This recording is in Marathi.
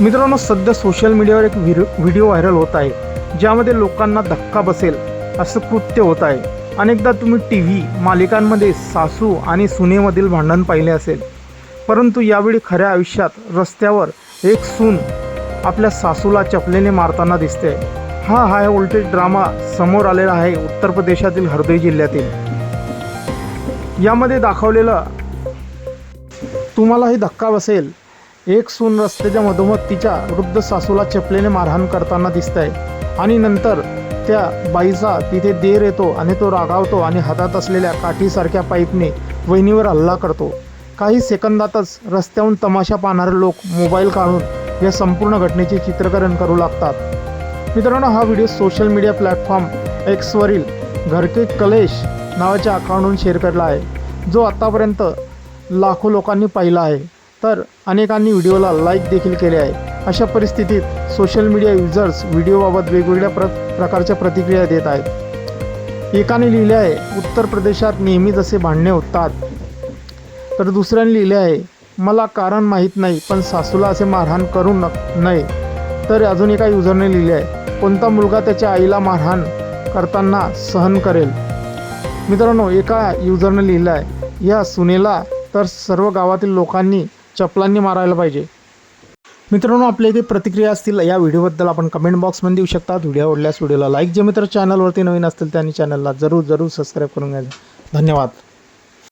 मित्रांनो सध्या सोशल मीडियावर एक व्हिडिओ व्हिडिओ व्हायरल होत आहे ज्यामध्ये लोकांना धक्का बसेल असं कृत्य होत आहे. अनेकदा तुम्ही टी व्ही मालिकांमध्ये सासू आणि सुनेमधील भांडण पाहिले असेल. परंतु यावेळी खऱ्या आयुष्यात रस्त्यावर एक सून आपल्या सासूला चपलेने मारताना दिसते हा हाय व्होल्टेज ड्रामा समोर आलेला आहे उत्तर प्रदेशातील हरदोई जिल्ह्यातील. यामध्ये दाखवलेलं तुम्हालाही धक्का बसेल एक सून रस्त्याच्या मधोमध तिच्या वृद्ध सासूला चपलेने मारहाण करताना दिसत आहे आणि नंतर त्या बाईचा तिथे देर येतो आणि तो रागावतो आणि हातात असलेल्या काठीसारख्या पाईपने वहिनीवर हल्ला करतो. काही सेकंदातच रस्त्याहून तमाशा पाहणारे लोक मोबाईल काढून या संपूर्ण घटनेचे चित्रीकरण करू लागतात. मित्रांनो हा व्हिडिओ सोशल मीडिया प्लॅटफॉर्म एक्सवरील घरके कलेश नावाच्या अकाउंटहून शेअर केला आहे. जो आत्तापर्यंत लाखो लोकांनी पाहिला आहे. तर अनेकांनी व्हिडिओला लाईक देखील केले आहे. अशा परिस्थितीत सोशल मीडिया युजर्स व्हिडिओबाबत वेगवेगळ्या प्र प्रकारच्या प्रतिक्रिया देत आहेत. एकाने लिहिले आहे उत्तर प्रदेशात नेहमी जसे भांडणे होतात. तर दुसऱ्याने लिहिले आहे मला कारण माहीत नाही पण सासूला असे मारहाण करू न नये. तर अजून एका युजरने लिहिले आहे कोणता मुलगा त्याच्या आईला मारहाण करताना सहन करेल? मित्रांनो एका युजरने लिहिलं आहे या सुनेला तर सर्व गावातील लोकांनी चपलांनी मारायला पाहिजे. मित्रांनो आपल्या इथे प्रतिक्रिया असतील या व्हिडिओबद्दल आपण कमेंट बॉक्समध्ये देऊ शकतात. व्हिडिओ आवडल्यास व्हिडिओला लाईक जे मित्र चॅनलवरती नवीन असतील त्यांनी चॅनलला जरूर जरूर सबस्क्राईब करून घ्या. धन्यवाद.